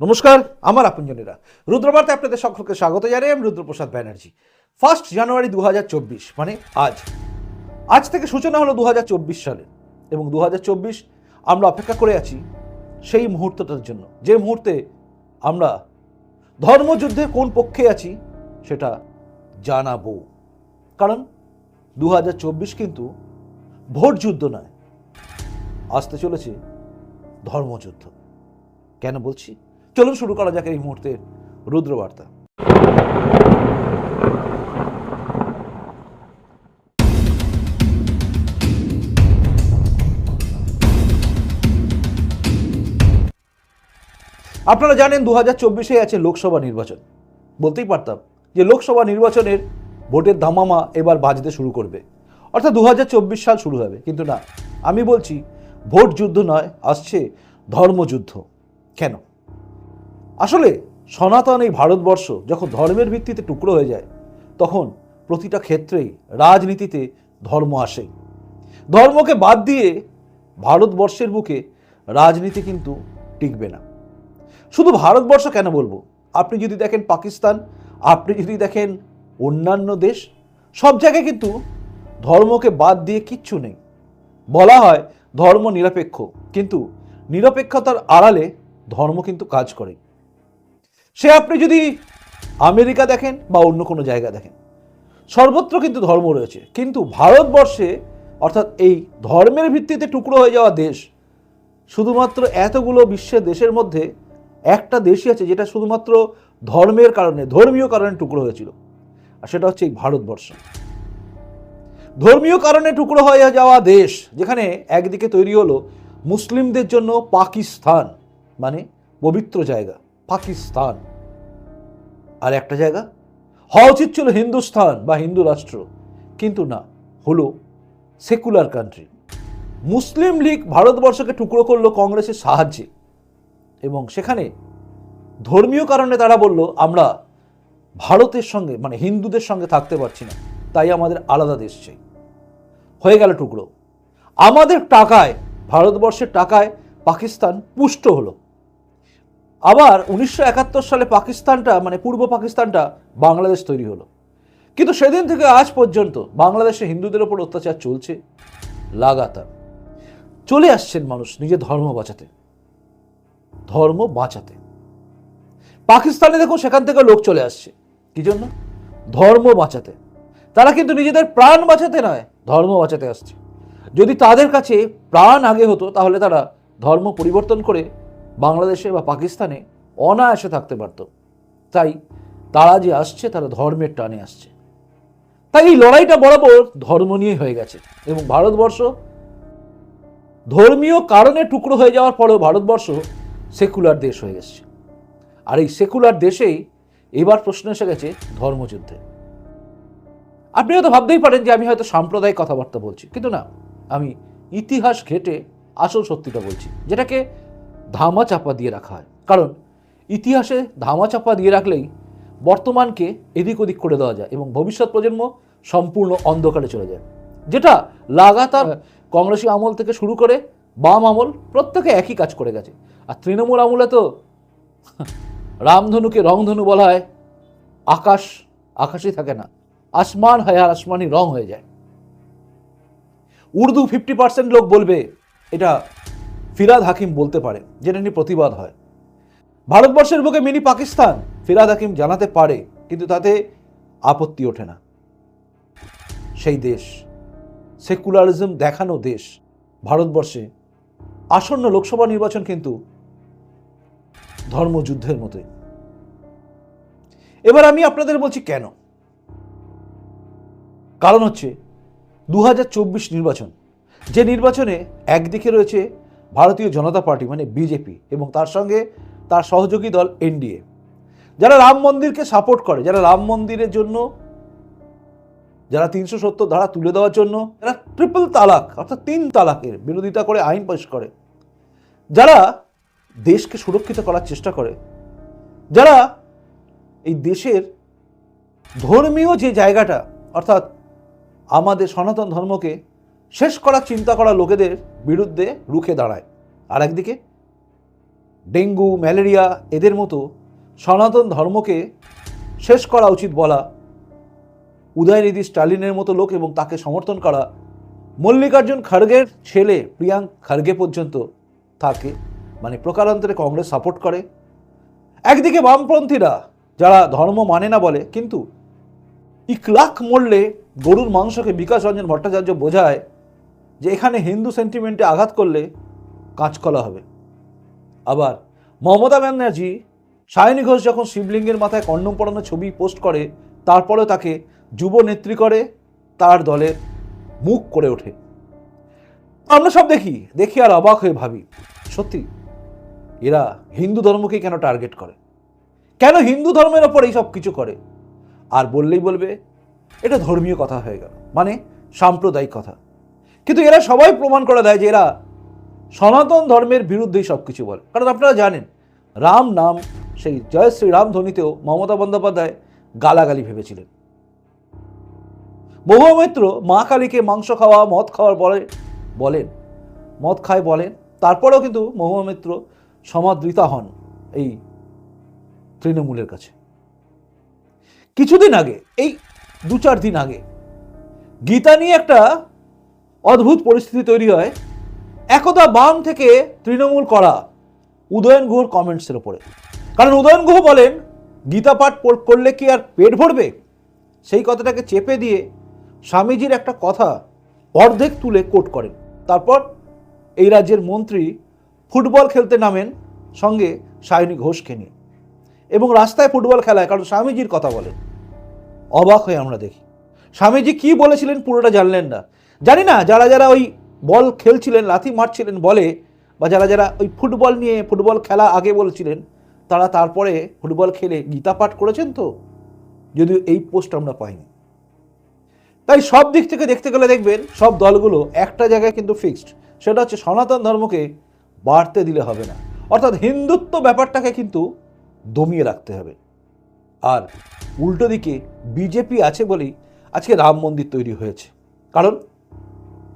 নমস্কার, আমার আপনজনেরা। রুদ্রবার্তে আপনাদের সকলকে স্বাগত জানাই আমি রুদ্রপ্রসাদ ব্যানার্জি। ফার্স্ট জানুয়ারি দু হাজার চব্বিশ মানে আজ। আজ থেকে সূচনা হলো দু হাজার চব্বিশ সালে। এবং দু হাজার চব্বিশ আমরা অপেক্ষা করে আছি সেই মুহূর্তটার জন্য। যে মুহূর্তে আমরা ধর্মযুদ্ধে কোন পক্ষে আছি সেটা জানাব। কারণ দু হাজার চব্বিশ কিন্তু ভোট যুদ্ধ নয়, আসতে চলেছে ধর্মযুদ্ধ। কেন বলছি? চলুন শুরু করা যাক এই মুহূর্তের রুদ্রবার্তা। আপনারা জানেন দু হাজার চব্বিশে আছে লোকসভা নির্বাচন। বলতেই পারতাম যে লোকসভা নির্বাচনের ভোটের দামামা এবার বাজতে শুরু করবে। অর্থাৎ দু হাজার চব্বিশ সাল শুরু হবে। কিন্তু না, আমি বলছি ভোট যুদ্ধ নয়, আসছে ধর্মযুদ্ধ। কেন? আসলে সনাতন এই ভারতবর্ষ যখন ধর্মের ভিত্তিতে টুকরো হয়ে যায়, তখন প্রতিটা ক্ষেত্রেই রাজনীতিতে ধর্ম আসে। ধর্মকে বাদ দিয়ে ভারতবর্ষের বুকে রাজনীতি কিন্তু টিকবে না। শুধু ভারতবর্ষ কেন বলব? আপনি যদি দেখেন পাকিস্তান, আপনি যদি দেখেন অন্যান্য দেশ, সব জায়গায় কিন্তু ধর্মকে বাদ দিয়ে কিচ্ছু নেই। বলা হয় ধর্ম নিরপেক্ষ, কিন্তু নিরপেক্ষতার আড়ালে ধর্ম কিন্তু কাজ করে। সে আপনি যদি আমেরিকা দেখেন বা অন্য কোনো জায়গা দেখেন, সর্বত্র কিন্তু ধর্ম রয়েছে। কিন্তু ভারতবর্ষে, অর্থাৎ এই ধর্মের ভিত্তিতে টুকরো হয়ে যাওয়া দেশ, শুধুমাত্র এতগুলো বিশ্বের দেশের মধ্যে একটা দেশই আছে যেটা শুধুমাত্র ধর্মের কারণে, ধর্মীয় কারণে টুকরো হয়েছিল। আর সেটা হচ্ছে এই ভারতবর্ষ। ধর্মীয় কারণে টুকরো হয়ে যাওয়া দেশ, যেখানে একদিকে তৈরি হলো মুসলিমদের জন্য পাকিস্তান মানে পবিত্র জায়গা। পাকিস্তান। আর একটা জায়গা? হওয়া উচিত ছিল হিন্দুস্তান বা হিন্দু রাষ্ট্র। কিন্তু না, হলো সেকুলার কান্ট্রি মুসলিম লীগ ভারতবর্ষকে টুকরো করল কংগ্রেসের সাহায্যে। এবং সেখানে ধর্মীয় কারণে তারা বলল, আমরা ভারতের সঙ্গে মানে হিন্দুদের সঙ্গে থাকতে পারছি না। তাই আমাদের আলাদা দেশ চাই। হয়ে গেল টুকরো। আমাদের টাকায়, ভারতবর্ষের টাকায় পাকিস্তান পুষ্ট হলো। আবার উনিশশো একাত্তর সালে পাকিস্তানটা মানে পূর্ব পাকিস্তানটা বাংলাদেশ তৈরি হলো। কিন্তু সেদিন থেকে আজ পর্যন্ত বাংলাদেশে হিন্দুদের ওপর অত্যাচার চলছে, লাগাতার। চলে আসছেন মানুষ নিজের ধর্ম বাঁচাতে ধর্ম বাঁচাতে। পাকিস্তানে দেখুন সেখান থেকে লোক চলে আসছে। কি জন্য? ধর্ম বাঁচাতে। তারা কিন্তু নিজেদের প্রাণ বাঁচাতে নয়, ধর্ম বাঁচাতে আসছে। যদি তাদের কাছে প্রাণ আগে হতো, তাহলে তারা ধর্ম পরিবর্তন করে বাংলাদেশে বা পাকিস্তানে অনায়াসে থাকতে পারত। তাই তারা যে আসছে, তারা ধর্মের টানে আসছে। তাই এই লড়াইটা বরাবর ধর্ম নিয়ে হয়ে গেছে এবং ভারতবর্ষ ধর্মীয় কারণে টুকরো হয়ে যাওয়ার পরেও ভারতবর্ষ সেকুলার দেশ হয়ে গেছে। আর এই সেকুলার দেশেই এবার প্রশ্ন এসে গেছে ধর্মযুদ্ধে। আপনি হয়তো ভাবতেই পারেন যে আমি হয়তো সাম্প্রদায়িক কথাবার্তা বলছি, কিন্তু না, আমি ইতিহাস ঘেটে আসল সত্যিটা বলছি, যেটাকে ধামা চাপা দিয়ে রাখা হয়। কারণ ইতিহাসে ধামা চাপা দিয়ে রাখলেই বর্তমানকে এদিক ওদিক করে দেওয়া যায় এবং ভবিষ্যৎ প্রজন্ম সম্পূর্ণ অন্ধকারে চলে যায়। যেটা লাগাতার কংগ্রেসী আমল থেকে শুরু করে বাম আমল প্রত্যেকে একই কাজ করে গেছে। আর তৃণমূল আমলে তো রামধনুকে রংধনু বলা হয় আকাশ আকাশই থাকে না। আসমান হয় আর আসমানই রং হয়ে যায়। উর্দু ফিফটি পার্সেন্ট লোক বলবে এটা ফিরাদ হাকিম বলতে পারে, যেটা নিয়ে প্রতিবাদ হয়। ভারতবর্ষের বুকে মিনি পাকিস্তান, ফিরাদ হাকিম জানাতে পারে, কিন্তু তাতে আপত্তি ওঠে না। সেই দেশ, সেকুলারিজম দেখানো দেশ, ভারতবর্ষে আসন্ন লোকসভা নির্বাচন কিন্তু ধর্মযুদ্ধের মতোই। এবার আমি আপনাদের বলছি কেন? কারণ হচ্ছে দু হাজার চব্বিশ নির্বাচন, যে নির্বাচনে একদিকে রয়েছে ভারতীয় জনতা পার্টি মানে বিজেপি এবং তার সঙ্গে তার সহযোগী দল এনডিএ। যারা রাম মন্দিরকে সাপোর্ট করে, যারা রাম মন্দিরের জন্য, যারা তিনশো সত্তর ধারা তুলে দেওয়ার জন্য, যারা ট্রিপল তালাক, অর্থাৎ তিন তালাকের বিরোধিতা করে, আইন পাশ করে, যারা দেশকে সুরক্ষিত করার চেষ্টা করে, যারা এই দেশের ধর্মীয় যে জায়গাটা, অর্থাৎ আমাদের সনাতন ধর্মকে শেষ করার চিন্তা করা লোকেদের বিরুদ্ধে রুখে দাঁড়ায়। আর একদিকে, ডেঙ্গু, ম্যালেরিয়া এদের মতো সনাতন ধর্মকে শেষ করা উচিত বলা, উদয়নিধি স্টালিনের মতো লোক এবং তাকে সমর্থন করা, মল্লিকার্জুন খাড়গের ছেলে প্রিয়াঙ্ক খাড়গে পর্যন্ত থাকে মানে প্রকারান্তরে কংগ্রেস সাপোর্ট করে। একদিকে বামপন্থীরা, যারা ধর্ম মানে না বলে, কিন্তু ইকলাখ মরলে গরুর মাংসকে বিকাশ রঞ্জন ভট্টাচার্য বোঝায় যে এখানে হিন্দু সেন্টিমেন্টে আঘাত করলে কাঁচকলা হবে। আবার মমতা ব্যানার্জি সায়নী ঘোষ যখন শিবলিঙ্গের মাথায় কন্ডম পড়ানো ছবি পোস্ট করে, তারপরেও তাকে যুব নেত্রী করে, তার দলের মুখ করে ওঠে। আমরা সব দেখি দেখি আর অবাক হয়ে ভাবি, সত্যি এরা হিন্দু ধর্মকেই কেন টার্গেট করে? কেন হিন্দু ধর্মের ওপর এই সব কিছু করে? আর বললেই বলবে, এটা ধর্মীয় কথা হয়ে গেল। মানে সাম্প্রদায়িক কথা। কিন্তু এরা সবাই প্রমাণ করে দেয় যে এরা সনাতন ধর্মের বিরুদ্ধেই সব কিছু বলে। কারণ আপনারা জানেন, রাম নাম, সেই জয় শ্রীরাম ধ্বনিতেও মমতা বন্দ্যোপাধ্যায় গালাগালি ভেবেছিলেন। মহুয়া মা কালীকে মাংস খাওয়া, মদ খাওয়ার বলে বলেন, মদ খায় বলেন, তারপরেও কিন্তু মহুয়া মিত্র সমাদৃতা হন এই তৃণমূলের কাছে। কিছুদিন আগে, এই দু চার দিন আগে, গীতা নিয়ে একটা অদ্ভুত পরিস্থিতি তৈরি হয়। একদা বাম থেকে তৃণমূল করা উদয়ন গুহর কমেন্টসের ওপরে কারণ উদয়ন গুহ বলেন, গীতা পাঠ করলে কি আর পেট ভরবে? সেই কথাটাকে চেপে দিয়ে স্বামীজির একটা কথা অর্ধেক তুলে কোট করেন। তারপর এই রাজ্যের মন্ত্রী ফুটবল খেলতে নামেন, সঙ্গে সায়নী ঘোষকে নিয়ে। এবং রাস্তায় ফুটবল খেলায়, কারণ স্বামীজির কথা বলেন। অবাক হয়ে আমরা দেখি। স্বামীজি কি বলেছিলেন পুরোটা জানলেন না। জানি না, যারা যারা ওই বল খেলছিলেন, লাথি মারছিলেন বলে, বা যারা যারা ওই ফুটবল নিয়ে ফুটবল খেলা আগে বলছিলেন, তারা তারপরে ফুটবল খেলে গীতা পাঠ করেছেন তো? যদিও এই পোস্ট আমরা পাইনি। তাই সব দিক থেকে দেখতে গেলে দেখবেন, সব দলগুলো একটা জায়গায় কিন্তু ফিক্সড সেটা হচ্ছে সনাতন ধর্মকে বাড়তে দিলে হবে না। অর্থাৎ হিন্দুত্ব ব্যাপারটাকে কিন্তু দমিয়ে রাখতে হবে। আর উল্টো দিকে বিজেপি আছে বলেই আজকে রাম মন্দির তৈরি হয়েছে। কারণ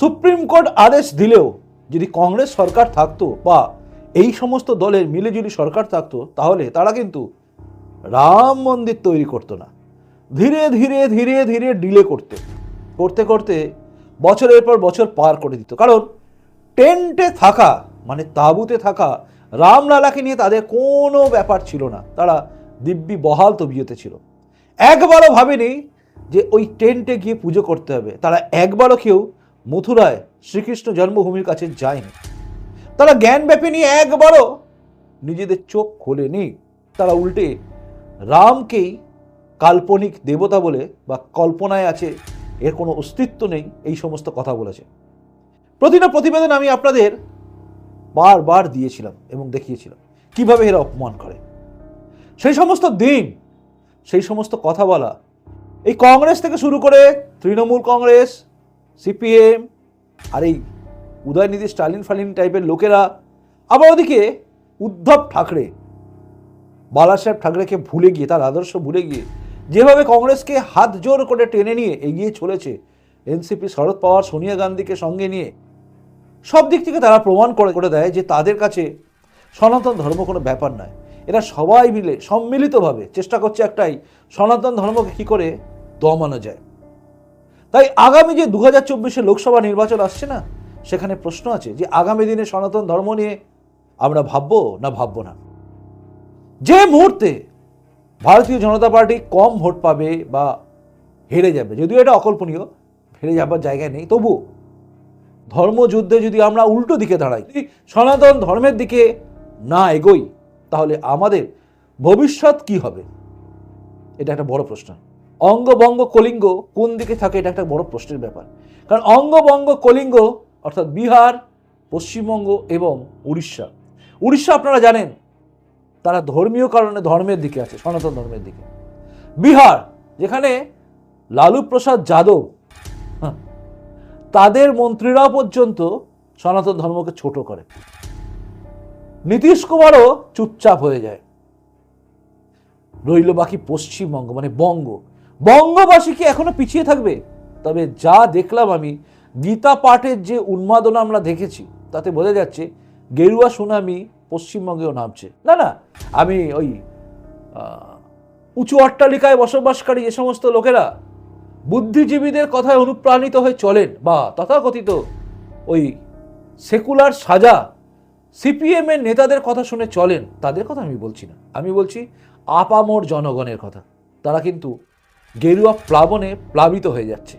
সুপ্রিম কোর্ট আদেশ দিলেও যদি কংগ্রেস সরকার থাকতো বা এই সমস্ত দলের মিলেজুলি সরকার থাকতো, তাহলে তারা কিন্তু রাম মন্দির তৈরি করতো না। ধীরে ধীরে ধীরে ধীরে ডিলে করতে করতে করতে বছরের পর বছর পার করে দিত। কারণ টেন্টে থাকা মানে তাঁবুতে থাকা রামলালাকে নিয়ে তাদের কোনো ব্যাপার ছিল না। তারা দিব্যি বহাল তবিয়তে ছিল। একবারও ভাবেনি যে ওই টেন্টে গিয়ে পুজো করতে হবে। তারা একবারও কেউ মথুরায় শ্রীকৃষ্ণ জন্মভূমির কাছে যায়নি। তারা জ্ঞানব্যাপী নিয়ে একবারও নিজেদের চোখ খোলেনি। তারা উল্টে রামকেই কাল্পনিক দেবতা বলে বা কল্পনায় আছে, এর কোনো অস্তিত্ব নেই, এই সমস্ত কথা বলেছে। প্রতিটা প্রতিবেদন আমি আপনাদের বারবার দিয়েছিলাম এবং দেখিয়েছিলাম। কীভাবে এরা অপমান করে? সেই সমস্ত দিন, সেই সমস্ত কথা বলা, এই কংগ্রেস থেকে শুরু করে তৃণমূল কংগ্রেস সিপিএম আর এই উদয়নিধি স্টালিন ফালিন টাইপের লোকেরা। আবার ওদিকে উদ্ধব ঠাকরে বালাসাহেব ঠাকরেকে ভুলে গিয়ে, তার আদর্শ ভুলে গিয়ে, যেভাবে কংগ্রেসকে হাত জোর করে টেনে নিয়ে এগিয়ে চলেছে এনসিপি শরদ পাওয়ার, সোনিয়া গান্ধীকে সঙ্গে নিয়ে, সব দিক থেকে তারা প্রমাণ করে করে দেয় যে তাদের কাছে সনাতন ধর্ম কোনো ব্যাপার নয়। এরা সবাই মিলে, সম্মিলিতভাবে চেষ্টা করছে একটাই, সনাতন ধর্মকে কী করে দমানো যায়। তাই আগামী যে দু হাজার চব্বিশে লোকসভা নির্বাচন আসছে না, সেখানে প্রশ্ন আছে যে আগামী দিনে সনাতন ধর্ম নিয়ে আমরা ভাববো না ভাববো না? যে মুহূর্তে ভারতীয় জনতা পার্টি কম ভোট পাবে বা হেরে যাবে, যদিও এটা অকল্পনীয়, হেরে যাবার জায়গায় নেই, তবু ধর্মযুদ্ধে যদি আমরা উল্টো দিকে দাঁড়াই সনাতন ধর্মের দিকে না এগোই, তাহলে আমাদের ভবিষ্যৎ কি হবে? এটা একটা বড় প্রশ্ন। অঙ্গবঙ্গ কলিঙ্গ কোন দিকে থাকে এটা একটা বড় প্রশ্নের ব্যাপার। কারণ অঙ্গবঙ্গ কলিঙ্গ অর্থাৎ বিহার পশ্চিমবঙ্গ এবং উড়িষ্যা। উড়িষ্যা আপনারা জানেন তারা ধর্মীয় কারণে ধর্মের দিকে আছে সনাতন ধর্মের দিকে। বিহার যেখানে লালু প্রসাদ যাদব হ্যাঁ, তাদের মন্ত্রীরা পর্যন্ত সনাতন ধর্মকে ছোট করে। নীতিশ কুমারও চুপচাপ হয়ে যায়। রইল বাকি পশ্চিমবঙ্গ মানে বঙ্গ। বঙ্গবাসী কি এখনও পিছিয়ে থাকবে? তবে যা দেখলাম আমি, গীতা পাঠের যে উন্মাদনা আমরা দেখেছি, তাতে বোঝা যাচ্ছে গেরুয়া সুনামি পশ্চিমবঙ্গেও নামছে। না না, আমি ওই উঁচু অট্টালিকায় বসবাসকারী যে সমস্ত লোকেরা বুদ্ধিজীবীদের কথায় অনুপ্রাণিত হয়ে চলেন বা তথাকথিত ওই সেকুলার সাজা সিপিএম এর নেতাদের কথা শুনে চলেন, তাদের কথা আমি বলছি না। আমি বলছি আপামোর জনগণের কথা। তারা কিন্তু গেরুয়া প্লাবনে প্লাবিত হয়ে যাচ্ছে।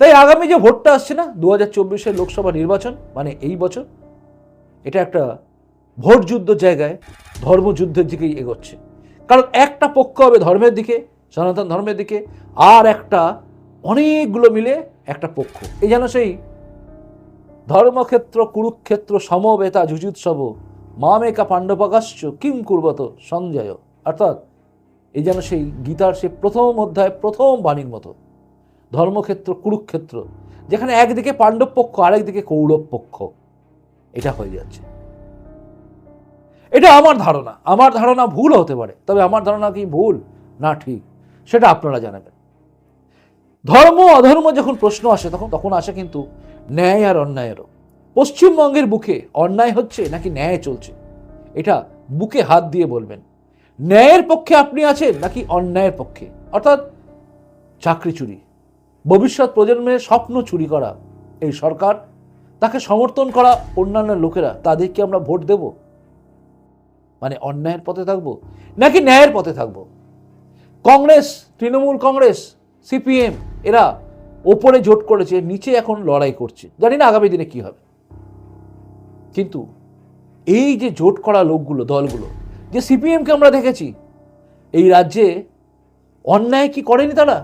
তাই আগামী যে ভোটটা আসছে না দু হাজার চব্বিশের লোকসভা নির্বাচন মানে এই বছর, এটা একটা ভোট যুদ্ধ জায়গায় ধর্মযুদ্ধের দিকেই এগোচ্ছে। কারণ একটা পক্ষ হবে ধর্মের দিকে, সনাতন ধর্মের দিকে, আর একটা অনেকগুলো মিলে একটা পক্ষ। এই যেন সেই ধর্মক্ষেত্র, কুরুক্ষেত্র, সমবেতা যুজুৎসব মামেকা পাণ্ডবাকাশ্চ কিং কুর্বত, সঞ্জয়, অর্থাৎ এই যেন সেই গীতার সেই প্রথম অধ্যায়, প্রথম বাণীর মতো। ধর্মক্ষেত্র, কুরুক্ষেত্র, যেখানে একদিকে পাণ্ডব পক্ষ আরেকদিকে কৌরব পক্ষ এটা হয়ে যাচ্ছে। এটা আমার ধারণা। আমার ধারণা ভুল হতে পারে, তবে আমার ধারণা কি ভুল? না, ঠিক। সেটা আপনারা জানাবেন। ধর্ম, অধর্ম যখন প্রশ্ন আসে, তখন তখন আসে কিন্তু ন্যায় আর অন্যায়েরও। পশ্চিমবঙ্গের বুকে অন্যায় হচ্ছে নাকি ন্যায় চলছে? এটা বুকে হাত দিয়ে বলবেন। ন্যায়ের পক্ষে আপনি আছেন নাকি অন্যায়ের পক্ষে? অর্থাৎ চাকরি চুরি, ভবিষ্যৎ প্রজন্মের স্বপ্ন চুরি করা, এই সরকার, তাকে সমর্থন করা অন্যান্য লোকেরা তাদেরকে আমরা ভোট দেব? মানে অন্যায়ের পথে থাকব নাকি ন্যায়ের পথে থাকব? কংগ্রেস, তৃণমূল কংগ্রেস, সিপিএম, এরা ওপরে জোট করেছে, নিচে এখন লড়াই করছে। জানি না আগামী দিনে কি হবে। কিন্তু এই যে জোট করা লোকগুলো, দলগুলো যে সিপিএমকে আমরা দেখেছি, এই রাজ্যে অন্যায় কি করেনি তারা?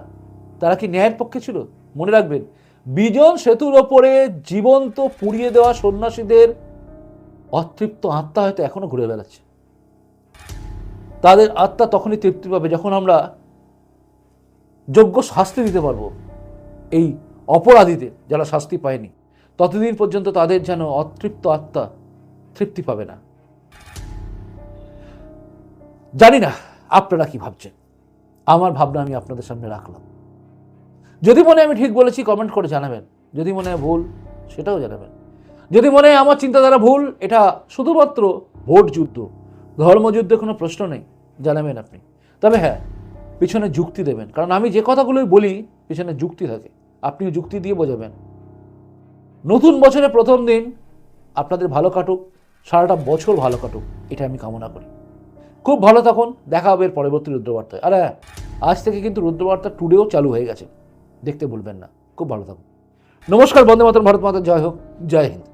তারা কি ন্যায়ের পক্ষে ছিল? মনে রাখবেন, বিজন সেতুর ওপরে জীবন্ত পুড়িয়ে দেওয়া সন্ন্যাসীদের অতৃপ্ত আত্মা হয়তো এখনও ঘুরে বেড়াচ্ছে। তাদের আত্মা তখনই তৃপ্তি পাবে যখন আমরা যোগ্য শাস্তি দিতে পারব এই অপরাধীদের যারা শাস্তি পায়নি। ততদিন পর্যন্ত তাদের যেন অতৃপ্ত আত্মা তৃপ্তি পাবে না। জানি না আপনারা কি ভাবছেন। আমার ভাবনা আমি আপনাদের সামনে রাখলাম। যদি মনে আমি ঠিক বলেছি কমেন্ট করে জানাবেন। যদি মনে হয় ভুল, সেটাও জানাবেন। যদি মনে হয় আমার চিন্তাধারা ভুল, এটা শুধুমাত্র ভোট যুদ্ধ, ধর্মযুদ্ধে কোনো প্রশ্ন নেই, জানাবেন আপনি। তবে হ্যাঁ পিছনে যুক্তি দেবেন। কারণ আমি যে কথাগুলোই বলি, পিছনে যুক্তি থাকে। আপনিও যুক্তি দিয়ে বোঝাবেন। নতুন বছরের প্রথম দিন আপনাদের ভালো কাটুক, সারাটা বছর ভালো কাটুক, এটা আমি কামনা করি। খুব ভালো থাকুন, দেখা হবে এর পরবর্তী রুদ্রবার্তায়। আর হ্যাঁ আজ থেকে কিন্তু রুদ্রবার্তা টুডেও চালু হয়ে গেছে। দেখতে ভুলবেন না। খুব ভালো থাকুন। নমস্কার, বন্দে মাতরম, ভারত মাতা, জয় হোক, জয় হিন্দ।